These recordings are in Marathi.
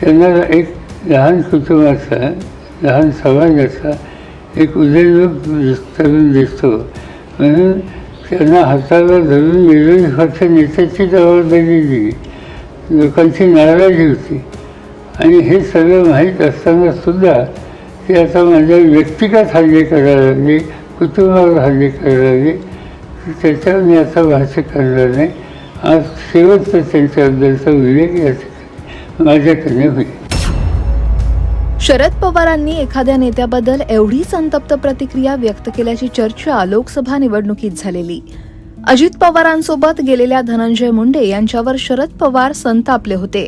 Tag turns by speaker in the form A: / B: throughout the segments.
A: त्यांना एक लहान कुटुंबाचा लहान समाजाचा एक उद्योजक तरुण दिसतो. म्हणून त्यांना हाताला धरून विरोधी पक्ष नेत्याची जबाबदारी दिली. लोकांची नाराजी होती. आणि हे सगळं माहीत असताना सुद्धा ते आता माझ्या व्यक्तिगत हल्ले करायला लागले कुटुंबावर हल्ले करायला लागले. त्याच्यावर मी आता भाष्य करणार नाही. आज शेवटचा त्यांच्याबद्दलचा उल्लेख याचा.
B: शरद पवारांनी एखाद्या नेत्याबद्दल एवढी संतप्त प्रतिक्रिया व्यक्त केल्याची चर्चा लोकसभा निवडणुकीत झालेली. अजित पवारांसोबत गेलेल्या धनंजय मुंडे यांच्यावर शरद पवार संतापले होते.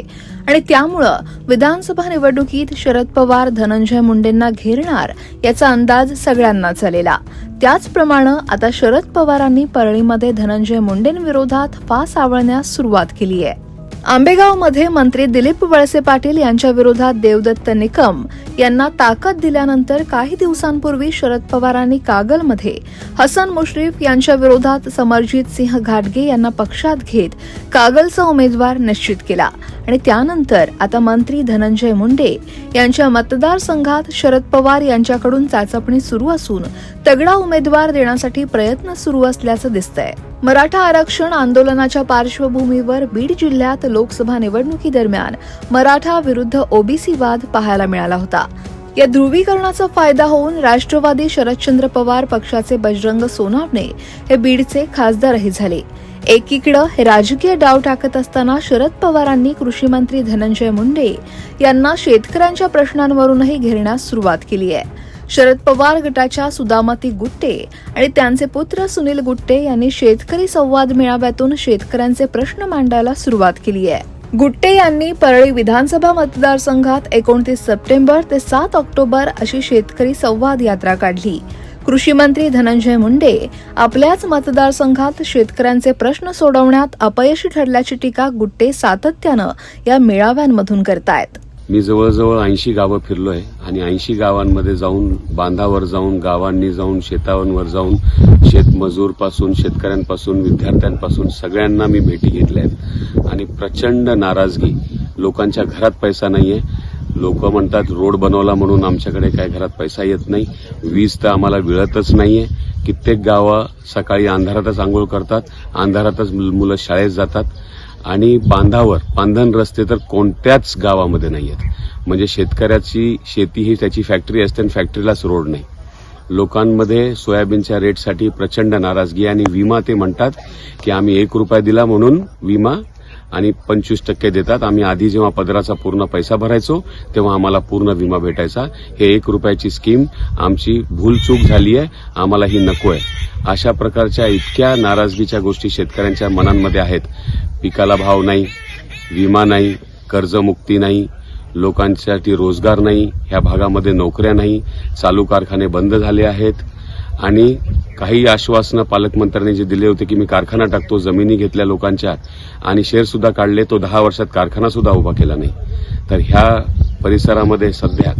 B: आणि त्यामुळं विधानसभा निवडणुकीत शरद पवार धनंजय मुंडेंना घेरणार याचा अंदाज सगळ्यांनाच आलेला त्याचप्रमाणे आता शरद पवारांनी परळीमध्ये धनंजय मुंडेंविरोधात फास आवळण्यास सुरुवात केली आहे आंबेगावमध्ये मंत्री दिलीप वळसे पाटील यांच्या विरोधात देवदत्त निकम यांना ताकद दिल्यानंतर काही दिवसांपूर्वी शरद पवारांनी कागलमध्ये हसन मुश्रीफ यांच्या विरोधात समरजित सिंह घाटगे यांना पक्षात घेत कागलचा उमेदवार निश्चित केला. आणि त्यानंतर आता मंत्री धनंजय मुंडे यांच्या मतदारसंघात शरद पवार यांच्याकडून चाचपणी सुरू असून तगडा उमेदवार देण्यासाठी प्रयत्न सुरू असल्याचं दिसतंय. मराठा आरक्षण आंदोलनाच्या पार्श्वभूमीवर बीड जिल्ह्यात लोकसभा निवडणुकीदरम्यान मराठा विरुद्ध ओबीसी वाद पाहायला मिळाला होता. या ध्रुवीकरणाचा फायदा होऊन राष्ट्रवादी शरदचंद्र पवार पक्षाचे बजरंग सोनावणे हे बीडचे खासदारही झाले. एकीकडे हे राजकीय डाव टाकत असताना शरद पवारांनी कृषी मंत्री धनंजय मुंडे यांना शेतकऱ्यांच्या प्रश्नांवरूनही घेरण्यास सुरुवात केली आहे. शरद पवार गटाच्या सुदामती गुट्टे आणि त्यांचे पुत्र सुनील गुट्टे यांनी शेतकरी संवाद मेळाव्यातून शेतकऱ्यांचे प्रश्न मांडायला सुरुवात केली आहे. गुट्टे यांनी परळी विधानसभा मतदारसंघात एकोणतीस सप्टेंबर ते सात ऑक्टोबर अशी शेतकरी संवाद यात्रा काढली. कृषी मंत्री धनंजय मुंडे आपल्याच मतदारसंघात शेतकऱ्यांचे प्रश्न सोडवण्यात अपयशी ठरल्याची टीका गुट्टे सातत्यानं या मेळाव्यांमधून करतायत.
C: मी जवळजवळ ऐंशी गावं फिरलोय आणि ऐंशी गावांमध्ये जाऊन बांधावर जाऊन गावांनी जाऊन शेतावांवर जाऊन शेतमजूरपासून शेतकऱ्यांपासून विद्यार्थ्यांपासून सगळ्यांना मी भेटी घेतल्या आहेत. आणि प्रचंड नाराजगी. लोकांच्या घरात पैसा नाहीये. लोक म्हणतात रोड बनवला म्हणून आमच्याकडे काय घरात पैसा येत नाही. वीज तर आम्हाला मिळतच नाहीये. कित्येक गावं सकाळी अंधारातच आंघोळ करतात. अंधारातच मुलं शाळेत जातात. आणि बांधावर बांधण रस्ते तर कोणत्याच गावामध्ये नाही आहेत म्हणजे शेतकऱ्याची शेती ही त्याची फॅक्टरी असते आणि फॅक्टरीलाच रोड नाही. लोकांमध्ये सोयाबीनच्या रेटसाठी प्रचंड नाराजगी आणि विमा ते म्हणतात की आम्ही एक रुपया दिला म्हणून विमा आणि पंचवीस टक्के देतात. आम्ही आधी जेव्हा पदराचा पूर्ण पैसा भरायचो तेव्हा आम्हाला पूर्ण विमा भेटायचा. हे एक रुपयाची स्कीम. आमची भूलचूक झाली आहे आम्हाला ही नको आहे अशा प्रकारच्या इतक्या नाराजगीच्या गोष्टी शेतकऱ्यांच्या मनांमध्ये आहेत. पिकाला भाव नाही विमा नाही कर्जमुक्ती नाही लोकांसाठी रोजगार नाही ह्या भागामध्ये नोकऱ्या नाही चालू कारखाने बंद झाले आहेत. आणि काही आश्वासनं पालकमंत्र्यांनी जे दिले होते की मी कारखाना टाकतो जमिनी घेतल्या लोकांच्या आणि शेअरसुद्धा काढले तो दहा वर्षात कारखानासुद्धा उभा केला नाही. तर ह्या परिसरामध्ये सध्या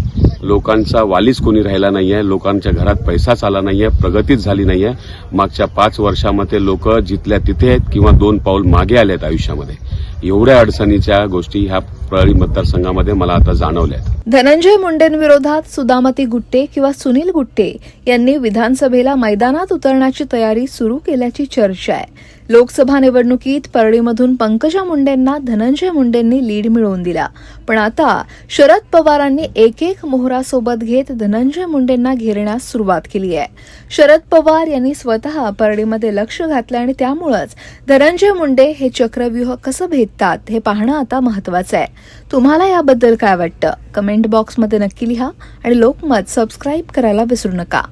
C: लोकांचा वालीच कोणी राहिला नाही आहे लोकांच्या घरात पैसाच आला नाही आहे प्रगतीच झाली नाही आहे मागच्या पाच वर्षामध्ये लोक जिथल्या तिथे आहेत किंवा दोन पाऊल मागे आले आहेत आयुष्यामध्ये. एवढ्या अडचणीच्या गोष्टी ह्या परळी मतदारसंघामध्ये मला आता जाणवल्या
B: धनंजय मुंडेंविरोधात सुदामती गुट्टे किंवा सुनील गुट्टे यांनी विधानसभेला मैदानात उतरण्याची तयारी सुरू केल्याची चर्चा आहे. लोकसभा निवडणुकीत परळीमधून पंकजा मुंडेंना धनंजय मुंडेंनी लीड मिळवून दिला. पण आता शरद पवारांनी एक एक मोहरासोबत घेत धनंजय मुंडेंना घेरण्यास सुरुवात केली आहे. शरद पवार यांनी स्वतः परळीमध्ये लक्ष घातलं आणि त्यामुळंच धनंजय मुंडे हे चक्रव्यूह कसं भेदतात हे पाहणं आता महत्वाचं आहे. तुम्हाला याबद्दल काय वाटतं? कमेंट बॉक्समध्ये नक्की लिहा आणि लोकमत सबस्क्राईब करायला विसरू नका.